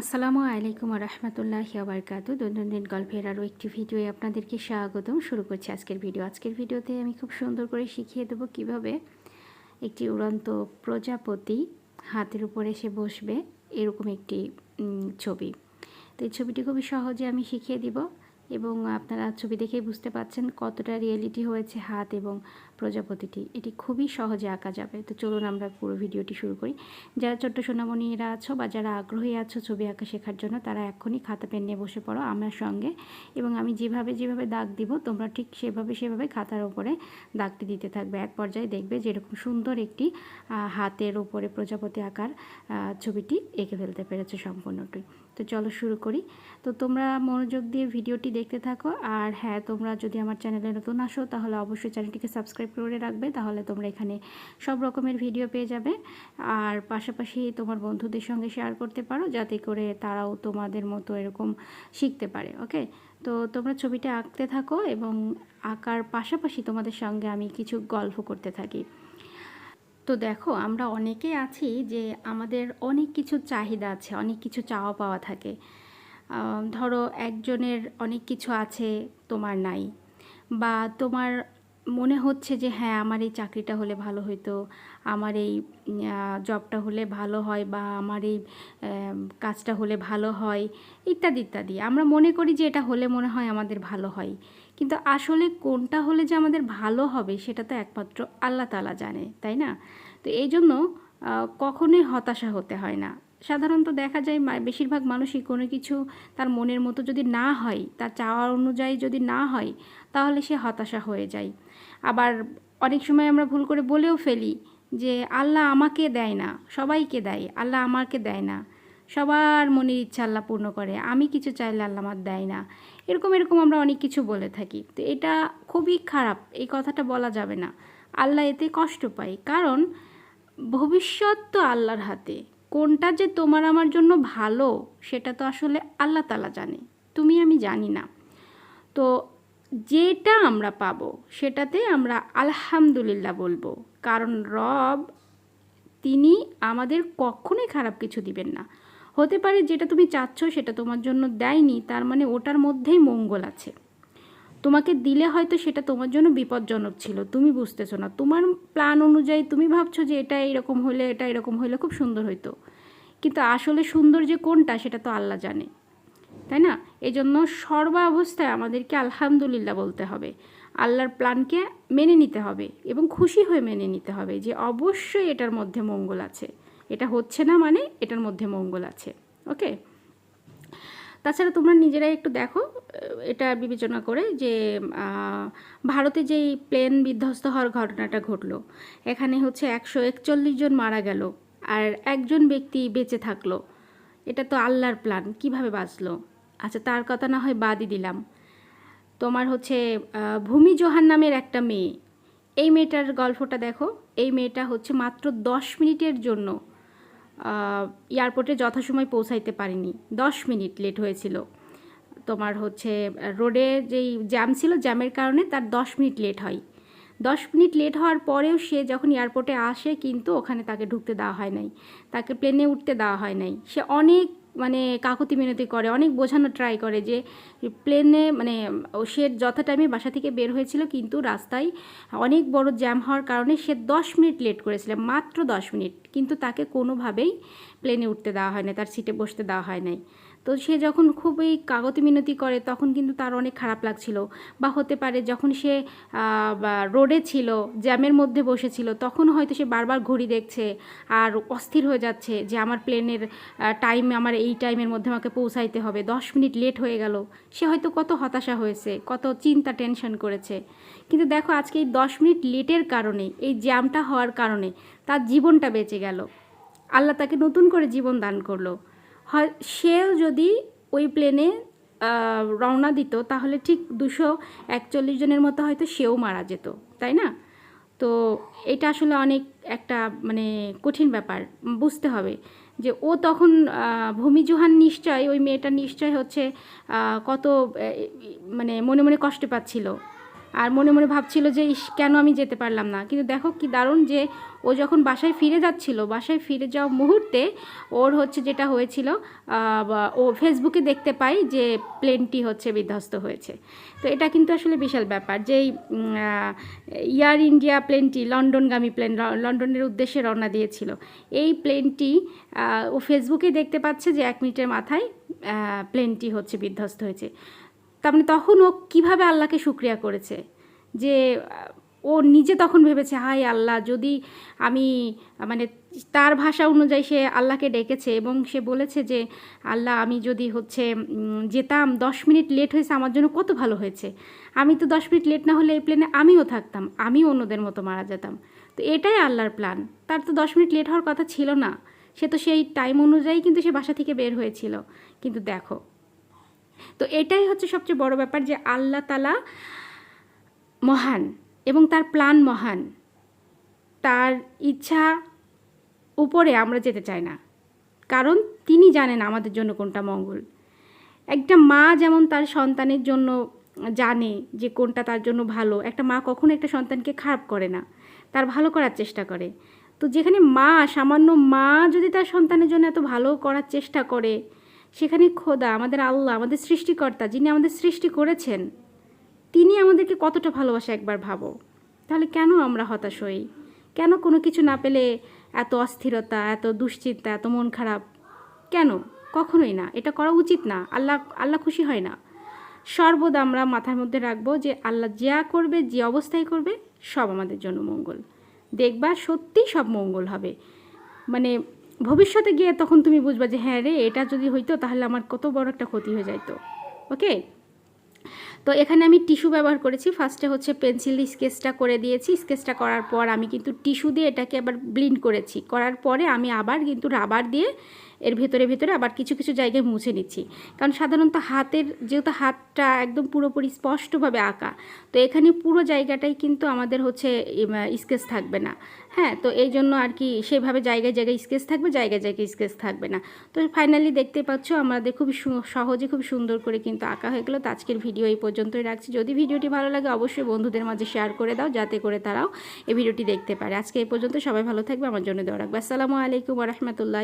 আসসালামু আলাইকুম রহমতুল্লাহ আবরকাত দৈনন্দিন গল্পের আরও একটি ভিডিও আপনাদেরকে স্বাগতম। শুরু করছি আজকের ভিডিও। আজকের ভিডিওতে আমি খুব সুন্দর করে শিখিয়ে দেবো কীভাবে একটি উড়ন্ত প্রজাপতি হাতের উপরে এসে বসবে, এরকম একটি ছবি। তো এই ছবিটি খুবই সহজে আমি শিখিয়ে দিব। এবং আপনারা ছবি দেখেই বুঝতে পাচ্ছেন কতটা রিয়েলিটি হয়েছে হাত এবং প্রজাপতিটি। এটি খুবই সহজে আঁকা যাবে। তো চলুন আমরা পুরো ভিডিওটি শুরু করি। যারা ছোট্ট সোনামণিরা আছো বা যারা আগ্রহী আছো ছবি আঁকা শেখার জন্য, তারা এখনই খাতা পেন নিয়ে বসে পড়ো আমার সঙ্গে। এবং আমি যেভাবে যেভাবে দাগ দিব, তোমরা ঠিক সেভাবে সেভাবে খাতার ওপরে দাগটি দিতে থাকবে। এক পর্যায়ে দেখবে যে এরকম সুন্দর একটি হাতের ওপরে প্রজাপতি আঁকার ছবিটি এঁকে ফেলতে পেরেছে সম্পূর্ণটি। তো চলো শুরু করি। তো তোমরা মনোযোগ দিয়ে ভিডিওটি দেখতে থাকো। আর হ্যাঁ তোমরা যদি আমার চ্যানেলে নতুন আসো, তাহলে অবশ্যই চ্যানেলটিকে সাবস্ক্রাইব করে রাখবে, তাহলে তোমরা এখানে সব রকমের ভিডিও পেয়ে যাবে। আর পাশাপাশি তোমার বন্ধুদের সঙ্গে শেয়ার করতে পারো, যাতে করে তারাও তোমাদের মতো এরকম শিখতে পারে ওকে তো তোমরা ছবিটা আঁকতে থাকো এবং আঁকার পাশাপাশি তোমাদের সঙ্গে আমি কিছু গল্প করতে থাকি। তো দেখো, আমরা অনেকে আছি যে আমাদের অনেক কিছু চাহিদা আছে, অনেক কিছু চাওয়া পাওয়া থাকে। ধরো একজনের অনেক কিছু আছে তোমার নাই বা তোমার মনে হচ্ছে যে হ্যাঁ আমার এই চাকরিটা হলে ভালো হতো আমার এই জবটা হলে ভালো হয় বা আমার এই কাজটা হলে ভালো হয়, ইত্যাদি ইত্যাদি। আমরা মনে করি যে এটা হলে মনে হয় আমাদের ভালো হয়। কিন্তু আসলে কোনটা হলে যে আমাদের ভালো হবে সেটা তো একমাত্র আল্লাহ তালা জানে, তাই না? তো এই জন্য কখনোই হতাশা হতে হয় না। সাধারণত দেখা যায় বেশিরভাগ মানুষই কোনো কিছু তার মনের মতো যদি না হয়, তার চাওয়া অনুযায়ী যদি না হয়, তাহলে সে হতাশা হয়ে যায়। আবার অনেক সময় আমরা ভুল করে বলেও ফেলি যে, আল্লাহ আমাকে দেয় না, সবাইকে দেয়, আল্লাহ আমাকে দেয় না। সবার মনের ইচ্ছা আল্লাহ পূর্ণ করে, আমি কিছু চাইলে আল্লাহ আমার দেয় না। এরকম এরকম আমরা অনেক কিছু বলে থাকি। তো এটা খুবই খারাপ, এই কথাটা বলা যাবে না। আল্লাহ এতে কষ্ট পায়, কারণ ভবিষ্যৎ তো আল্লাহর হাতে। কোনটা যে তোমার আমার জন্য ভালো, সেটা তো আসলে আল্লাহ তালা জানে। তুমি আমি জানি না। তো যেটা আমরা পাবো, সেটাতে আমরা আলহামদুলিল্লাহ বলব। কারণ রব, তিনি আমাদের কখনোই খারাপ কিছু দিবেন না। হতে পারে যেটা তুমি চাচ্ছ সেটা তোমার জন্য দেয়নি, তার মানে ওটার মধ্যেই মঙ্গল আছে। তোমাকে দিলে হয়তো সেটা তোমার জন্য বিপজ্জনক ছিল, তুমি বুঝতেছো না। তোমার প্ল্যান অনুযায়ী তুমি ভাবছ যে এটা এরকম হলে, এটা এরকম হলে খুব সুন্দর হইতো। কিন্তু আসলে সুন্দর যে কোনটা সেটা তো আল্লাহ জানে, তাই না? এই জন্য সর্বাবস্থায় আমাদেরকে আলহামদুলিল্লাহ বলতে হবে। আল্লাহর প্ল্যানকে মেনে নিতে হবে এবং খুশি হয়ে মেনে নিতে হবে যে অবশ্যই এটার মধ্যে মঙ্গল আছে। এটা হচ্ছে না মানে এটার মধ্যে মঙ্গল আছে ওকে তাছাড়া তোমরা নিজেরাই একটু দেখো এটা বিবেচনা করে যে ভারতে যেই প্লেন বিধ্বস্ত হওয়ার ঘটনাটা ঘটলো, এখানে হচ্ছে একশো একচল্লিশ জন মারা গেল আর একজন ব্যক্তি বেঁচে থাকল। এটা তো আল্লাহর প্ল্যান, কীভাবে বাঁচলো? আচ্ছা তার কথা না হয় বাদই দিলাম। তোমার হচ্ছে ভূমি জোহান নামের একটা মেয়ে, এই মেয়েটার গল্পটা দেখো, এই মেয়েটা হচ্ছে মাত্র দশ মিনিটের জন্য এয়ারপোর্টে যথাসময় পৌঁছাইতে পারিনি। দশ মিনিট লেট হয়েছিল। তোমার হচ্ছে, রোডে যেই জ্যাম ছিল, জ্যামের কারণে তার দশ মিনিট লেট হয়। দশ মিনিট লেট হওয়ার পরেও সে যখন এয়ারপোর্টে আসে, কিন্তু ওখানে তাকে ঢুকতে দেওয়া হয় নাই। তাকে প্লেনে উঠতে দেওয়া হয় নাই। সে অনেক মানে কাকুতি মিনতি করে, অনেক বোঝানো ট্রাই করে যে প্লেনে মানে সে যথা টাইমে বাসা থেকে বের হয়েছিল কিন্তু রাস্তায় অনেক বড় জ্যাম হওয়ার কারণে সে দশ মিনিট লেট করেছিল মাত্র দশ মিনিট। কিন্তু তাকে কোনোভাবেই প্লেনে উঠতে দেওয়া হয় না তার সিটে বসতে দেওয়া হয় নাই। তো সে যখন খুবই কাগতি মিনতি করে, তখন কিন্তু তার অনেক খারাপ লাগছিল। বা হতে পারে যখন সে রোডে ছিল, জ্যামের মধ্যে বসেছিল, তখন হয়তো সে বারবার ঘড়ি দেখছে আর অস্থির হয়ে যাচ্ছে যে আমার প্লেনের টাইম আমার এই টাইমের মধ্যে আমাকে পৌঁছাইতে হবে। দশ মিনিট লেট হয়ে গেল। সে হয়তো কত হতাশা হয়েছে, কত চিন্তা, টেনশন করেছে। কিন্তু দেখো, আজকে এই দশ মিনিট লেটের কারণে, এই জ্যামটা হওয়ার কারণে তার জীবনটা বেঁচে গেল। আল্লাহ তাকে নতুন করে জীবন দান করল। হয়, সেও যদি ওই প্লেনে রওনা দিত, তাহলে ঠিক দুশো একচল্লিশ জনের মতো হয়তো সেও মারা যেত, তাই না? তো এটা আসলে অনেক একটা মানে কঠিন ব্যাপার, বুঝতে হবে যে ও তখন ভূমি জোহান নিশ্চয়, ওই মেয়েটা নিশ্চয় হচ্ছে কত মানে মনে মনে কষ্ট পাচ্ছিল। আর মনে মনে ভাবছিল যে, ইস, কেন আমি যেতে পারলাম না? কিন্তু দেখো কি দারুণ যে, ও যখন বাসায় ফিরে যাচ্ছিল, বাসায় ফিরে যাওয়া মুহূর্তে ওর হচ্ছে যেটা হয়েছিল ও ফেসবুকে দেখতে পাই যে প্লেনটি হচ্ছে বিধ্বস্ত হয়েছে। তো এটা কিন্তু আসলে বিশাল ব্যাপার যেই ইয়ার ইন্ডিয়া প্লেনটি লন্ডনগামী প্লেন লন্ডনের উদ্দেশ্যে রওনা দিয়েছিল। এই প্লেনটি ও ফেসবুকে দেখতে পাচ্ছে যে, এক মিনিটের মাথায় প্লেনটি হচ্ছে বিধ্বস্ত হয়েছে। তার মানে তখন ও কীভাবে আল্লাহকে শুক্রিয়া করেছে? যে ও নিজে তখন ভেবেছে হাই আল্লাহ, যদি আমি মানে তার ভাষা অনুযায়ী সে আল্লাহকে ডেকেছে এবং সে বলেছে যে, আল্লাহ, আমি যদি হচ্ছে যেতাম, দশ মিনিট লেট হয়েছে, আমার জন্য কত ভালো হয়েছে। আমি তো দশ মিনিট লেট না হলে এই প্লেনে আমিও থাকতাম, আমিও অন্যদের মতো মারা যেতাম। তো এটাই আল্লাহর প্ল্যান তার তো দশ মিনিট লেট হওয়ার কথা ছিল না। সে তো সেই টাইম অনুযায়ী কিন্তু সে বাসা থেকে বের হয়েছিল। কিন্তু দেখো তো এটাই হচ্ছে সবচেয়ে বড় ব্যাপার যে আল্লাহ তালা মহান এবং তার প্ল্যান মহান। তার ইচ্ছা উপরে আমরা যেতে চাই না। কারণ তিনি জানেন আমাদের জন্য কোনটা মঙ্গল। একটা মা যেমন তার সন্তানের জন্য জানে যে কোনটা তার জন্য ভালো, একটা মা কখনো একটা সন্তানকে খারাপ করে না, তার ভালো করার চেষ্টা করে। তো যেখানে মা, সামান্য মা যদি তার সন্তানের জন্য এত ভালো করার চেষ্টা করে সেখানে খোদা, আমাদের আল্লাহ, আমাদের সৃষ্টিকর্তা যিনি আমাদের সৃষ্টি করেছেন, তিনি আমাদেরকে কতটা ভালোবাসা একবার ভাবো। তাহলে কেন আমরা হতাশ হই? কেন কোনো কিছু না পেলে এত অস্থিরতা, এত দুশ্চিন্তা, এত মন খারাপ? কেন? কখনোই না। এটা করা উচিত না। আল্লাহ আল্লাহ খুশি হয় না। সর্বদা আমরা মাথার মধ্যে রাখব যে আল্লাহ যা করবে, যে অবস্থায় করবে, সব আমাদের জন্য মঙ্গল। দেখবা সত্যিই সব মঙ্গল হবে। মানে ভবিষ্যতে গিয়ে তখন তুমি বুঝবা যে হ্যাঁ রে, এটা যদি হইতো তাহলে আমার কত বড় একটা ক্ষতি হয়ে যাইতো। ওকে? তো এখানে আমি টিস্যু ব্যবহার করেছি। ফার্স্টে হচ্ছে পেন্সিল দিয়ে স্কেচটা করে দিয়েছি। স্কেচটা করার পর আমি কিন্তু টিস্যু দিয়ে এটাকে আবার ব্লিন্ড করেছি। করার পরে আমি আবার কিন্তু রাবার দিয়ে এর ভেতরে ভেতরে আবার কিছু কিছু জায়গায় মুছে নিচ্ছি। কারণ সাধারণত হাতের, যেহেতু হাতটা একদম পুরোপুরি স্পষ্টভাবে আঁকা, তো এখানে পুরো জায়গাটাই কিন্তু আমাদের হচ্ছে স্কেচ থাকবে না। হ্যাঁ তো এই জন্য আর কি সেভাবে জায়গায় জায়গায় স্কেচ থাকবে, জায়গায় জায়গায় স্কেচ থাকবে না। তো ফাইনালি দেখতে পাচ্ছ আমাদের খুব সহজে খুব সুন্দর করে কিন্তু আঁকা হয়ে গেলো। তো আজকের ভিডিও এই পর্যন্তই রাখছি। যদি ভিডিওটি ভালো লাগে অবশ্যই বন্ধুদের মাঝে শেয়ার করে দাও, যাতে করে তারাও এই ভিডিওটি দেখতে পারে। আজকে এই পর্যন্ত সবাই ভালো থাকবে, আমার জন্য দেওয়া রাখবে। আসসালামু আলাইকুম রহমতুল্লাহ